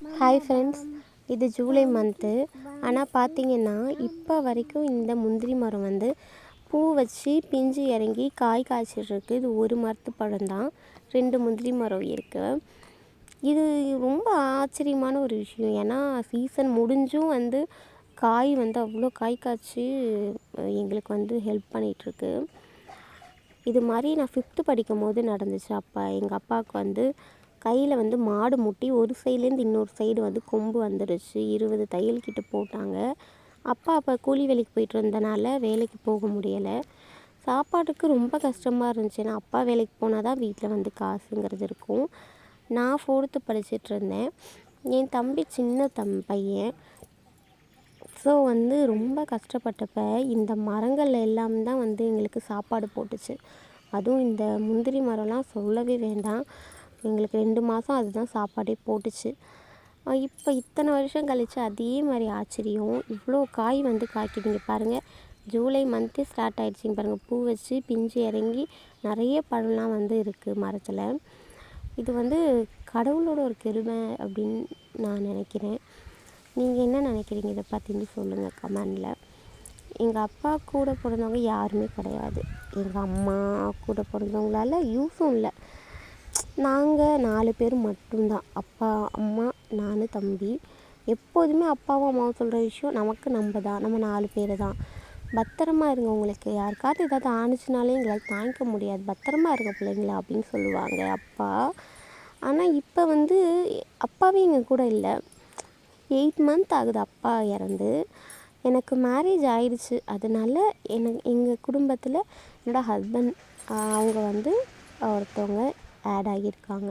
Hi friends இது July month ஆனால் பார்த்தீங்கன்னா இப்போ வரைக்கும் இந்த முந்திரி மரம் வந்து பூ வச்சு பிஞ்சு இறங்கி காய் காய்ச்சிட்ருக்கு. இது ஒரு மரத்து பழம்தான் ரெண்டு முந்திரி மரம் இருக்குது இது ரொம்ப ஆச்சரியமான ஒரு விஷயம். ஏன்னா சீசன் முடிஞ்சும் வந்து காய் வந்து அவ்வளோ காய் காய்ச்சி எங்களுக்கு வந்து ஹெல்ப் பண்ணிகிட்ருக்கு இது மாதிரி நான் ஃபிஃப்த்து படிக்கும் போது நடந்துச்சு அப்போ. எங்கள் அப்பாவுக்கு வந்து கையில் வந்து மாடு முட்டி ஒரு சைட்லேருந்து இன்னொரு சைடு வந்து கொம்பு வந்துடுச்சு இருபது தையல் கிட்ட போட்டாங்க. அப்பா அப்போ கூலி வேலைக்கு போயிட்டு இருந்தனால வேலைக்கு போக முடியலை. சாப்பாட்டுக்கு ரொம்ப கஷ்டமாக இருந்துச்சு. ஏன்னா அப்பா வேலைக்கு போனால் தான் வீட்டில் வந்து காசுங்கிறது இருக்கும். நான் ஃபோர்த்து படிச்சுட்டு இருந்தேன். என் தம்பி சின்ன தம் பையன். ஸோ வந்து ரொம்ப கஷ்டப்பட்டப்ப இந்த மரங்கள் எல்லாம் தான் வந்து எங்களுக்கு சாப்பாடு போட்டுச்சு. அதுவும் இந்த முந்திரி மரம்லாம் சொல்லவே வேண்டாம். எங்களுக்கு ரெண்டு மாதம் அதுதான் சாப்பாடே போட்டுச்சு. இப்போ இத்தனை வருஷம் கழித்து அதே மாதிரி ஆச்சரியம். இவ்வளோ காய் வந்து காய்க்குதுங்க பாருங்கள் ஜூலை மந்த்து ஸ்டார்ட் ஆகிடுச்சிங்க பாருங்கள் பூ வச்சு பிஞ்சு இறங்கி நிறைய பழம்லாம் வந்து இருக்குது மரத்தில். இது வந்து கடவுளோட ஒரு கெருமை அப்படின்னு நான் நினைக்கிறேன். நீங்கள் என்ன நினைக்கிறீங்க? இதை பற்றின்னு சொல்லுங்கள் கமெண்டில். எங்கள் அப்பா கூட பிறந்தவங்க யாருமே கிடையாது. எங்கள் அம்மா கூட பிறந்தவங்களால யூஸும் இல்லை. நாங்கள் நாலு பேர் மட்டும்தான். அப்பா அம்மா நான் தம்பி. எப்போதுமே அப்பாவும் அம்மாவும் சொல்கிற விஷயம் நமக்கு நம்ம தான். நம்ம நாலு பேர் தான். பத்திரமா இருங்க உங்களுக்கு. யாருக்காவது ஏதாவது ஆணுச்சுனாலே எங்களால் தாங்கிக்க முடியாது. பத்திரமா இருங்க பிள்ளைங்களா அப்படின்னு சொல்லுவாங்க அப்பா. ஆனால் இப்போ வந்து அப்பாவே எங்கள் கூட இல்லை. எயிட் மந்த் ஆகுது அப்பா இறந்து. எனக்கு மேரேஜ் ஆயிடுச்சு அதனால எனக்கு எங்கள் குடும்பத்தில் என்னோடய ஹஸ்பண்ட் அவங்க வந்து ஒருத்தவங்க ஆட் ஆகியிருக்காங்க.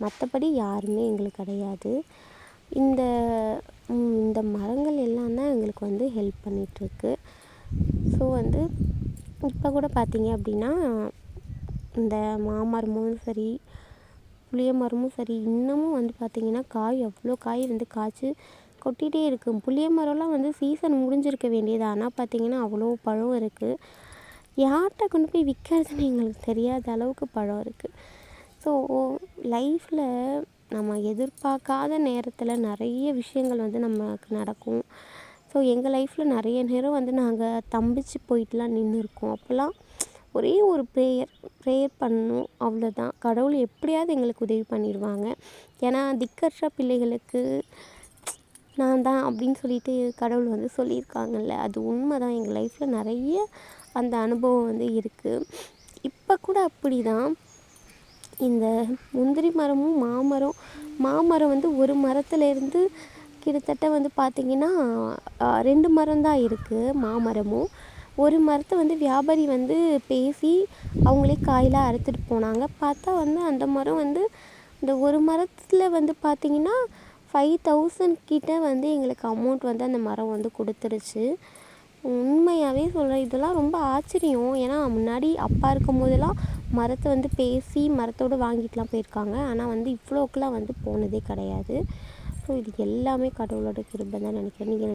மற்றபடி யாருமே எங்களுக்கு கிடையாது. இந்த இந்த மரங்கள் எல்லாம் தான் எங்களுக்கு வந்து ஹெல்ப் பண்ணிகிட்ருக்கு ஸோ வந்து இப்போ கூட பார்த்தீங்க அப்படின்னா இந்த மாமரமும் சரி புளிய மரமும் சரி இன்னமும் வந்து பார்த்திங்கன்னா காய் அவ்வளோ காய் வந்து காய்ச்சி கொட்டிகிட்டே இருக்குது புளிய மரம்லாம் வந்து சீசன் முடிஞ்சிருக்க வேண்டியது. ஆனால் பார்த்திங்கன்னா அவ்வளோ பழம் இருக்குது யார்கிட்ட கொண்டு போய் விற்கிறதுன்னு எங்களுக்கு தெரியாத அளவுக்கு பழம் இருக்குது ஸோ லைஃப்பில் நம்ம எதிர்பார்க்காத நேரத்தில் நிறைய விஷயங்கள் வந்து நமக்கு நடக்கும். ஸோ எங்கள் லைஃப்பில் நிறைய நேரம் வந்து நாங்கள் தம்பிச்சு போயிட்டுலாம் நின்று இருக்கோம் அப்போல்லாம் ஒரே ஒரு ப்ரேயர் ப்ரேயர் பண்ணணும். அவ்வளோதான் கடவுள் எப்படியாவது எங்களுக்கு உதவி பண்ணிடுவாங்க ஏன்னா திக்கற்ற பிள்ளைகளுக்கு நான் தான் அப்படின்னு சொல்லிட்டு கடவுள் வந்து சொல்லியிருக்காங்கல்ல. அது உண்மை தான் எங்கள் லைஃப்பில் நிறைய அந்த அனுபவம் வந்து இருக்குது இப்போ கூட அப்படி தான் இந்த முந்திரி மரமும் மாமரம் மாமரம் வந்து ஒரு மரத்துலேருந்து கிட்டத்தட்ட வந்து பார்த்திங்கன்னா ரெண்டு மரம் தான் இருக்குது மாமரமும். ஒரு மரத்தை வந்து வியாபாரி வந்து பேசி அவங்களே காயெலாம் அறுத்துட்டு போனாங்க. பார்த்தா வந்து அந்த மரம் வந்து இந்த ஒரு மரத்தில் வந்து பார்த்திங்கன்னா ஃபைவ் தௌசண்ட் கிட்ட வந்து எங்களுக்கு அமௌண்ட் வந்து அந்த மரம் வந்து கொடுத்துருச்சு. உண்மையாகவே சொல்கிறேன் இதெல்லாம் ரொம்ப ஆச்சரியம். ஏன்னா முன்னாடி அப்பா இருக்கும் போதெல்லாம் மரத்தை வந்து பேசி மரத்தோடு வாங்கிட்டுலாம் போயிருக்காங்க. ஆனால் வந்து இவ்வளோக்கெலாம் வந்து போனதே கிடையாது. ஸோ இது எல்லாமே கடவுளோட கிருபை தான் நினைக்கிறேன். நீங்கள்